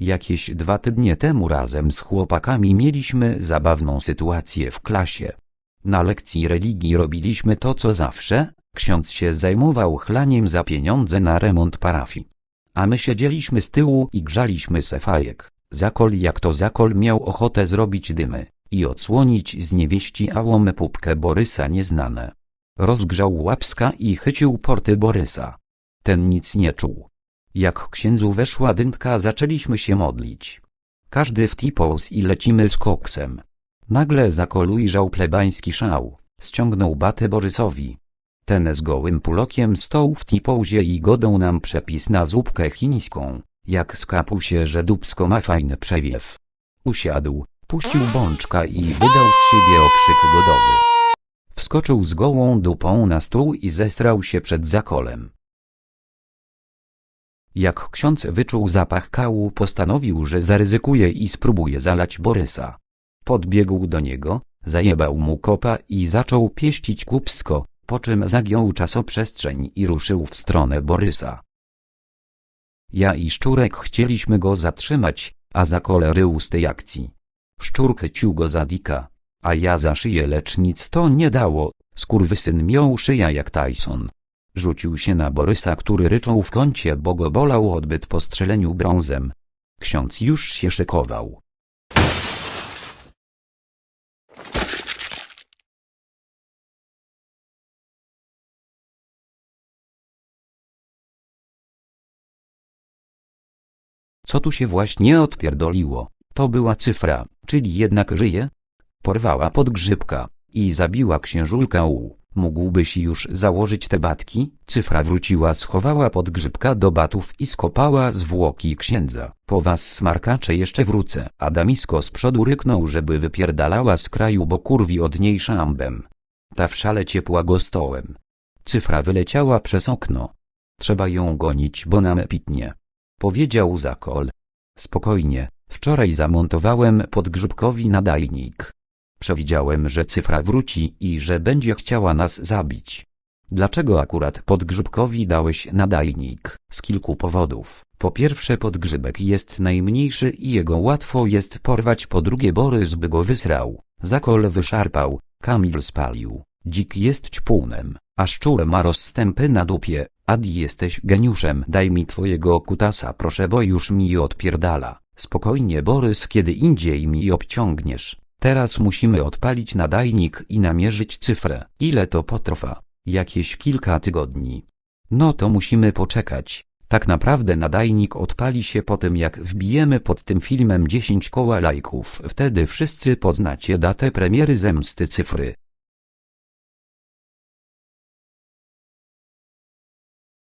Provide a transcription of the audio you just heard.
Jakieś dwa tygodnie temu razem z chłopakami mieliśmy zabawną sytuację w klasie. Na lekcji religii robiliśmy to co zawsze, ksiądz się zajmował chlaniem za pieniądze na remont parafii. A my siedzieliśmy z tyłu i grzaliśmy se fajek. Zakol jak to zakol miał ochotę zrobić dymy i odsłonić z niewieści ałom pupkę Borysa nieznane. Rozgrzał łapska i chycił porty Borysa. Ten nic nie czuł. Jak księdzu weszła dyntka zaczęliśmy się modlić. Każdy w tipos i lecimy z koksem. Nagle zakol ujrzał plebański szał, ściągnął batę Borysowi. Ten z gołym pulokiem stał w tipozie i godą nam przepis na zupkę chińską, jak skapuł się, że dubsko ma fajny przewiew. Usiadł, puścił bączka i wydał z siebie okrzyk godowy. Wskoczył z gołą dupą na stół i zesrał się przed zakolem. Jak ksiądz wyczuł zapach kału postanowił, że zaryzykuje i spróbuje zalać Borysa. Podbiegł do niego, zajebał mu kopa i zaczął pieścić kupsko, po czym zagiął czasoprzestrzeń i ruszył w stronę Borysa. Ja i Szczurek chcieliśmy go zatrzymać, a zakol rył z tej akcji. Szczur chycił go za dika, a ja za szyję lecz nic to nie dało, skurwysyn miał szyja jak Tyson. Rzucił się na Borysa, który ryczał w kącie, bo go bolał odbyt po strzeleniu brązem. Ksiądz już się szykował. Co tu się właśnie odpierdoliło? To była cyfra, czyli jednak żyje? Porwała podgrzybka i zabiła księżulkę U. Mógłbyś już założyć te batki? Cyfra wróciła, schowała podgrzybka do batów i skopała zwłoki księdza. Po was smarkacze jeszcze wrócę. Adamisko z przodu ryknął, żeby wypierdalała z kraju, bo kurwi od niej szambem. Ta w szale ciepła go stołem. Cyfra wyleciała przez okno. Trzeba ją gonić, bo nam pitnie. Powiedział Zakol. Spokojnie, wczoraj zamontowałem podgrzybkowi nadajnik. Przewidziałem, że cyfra wróci i że będzie chciała nas zabić. Dlaczego akurat podgrzybkowi dałeś nadajnik? Z kilku powodów. Po pierwsze podgrzybek jest najmniejszy i jego łatwo jest porwać, po drugie Borys by go wysrał. Zakol wyszarpał, Kamil spalił. Dzik jest ćpunem, a szczur ma rozstępy na dupie. Adi jesteś geniuszem, daj mi twojego kutasa proszę, bo już mi odpierdala. Spokojnie Borys, kiedy indziej mi obciągniesz. Teraz musimy odpalić nadajnik i namierzyć cyfrę. Ile to potrwa? Jakieś kilka tygodni. No to musimy poczekać. Tak naprawdę nadajnik odpali się po tym jak wbijemy pod tym filmem 10 koła lajków. Wtedy wszyscy poznacie datę premiery Zemsty Cyfry.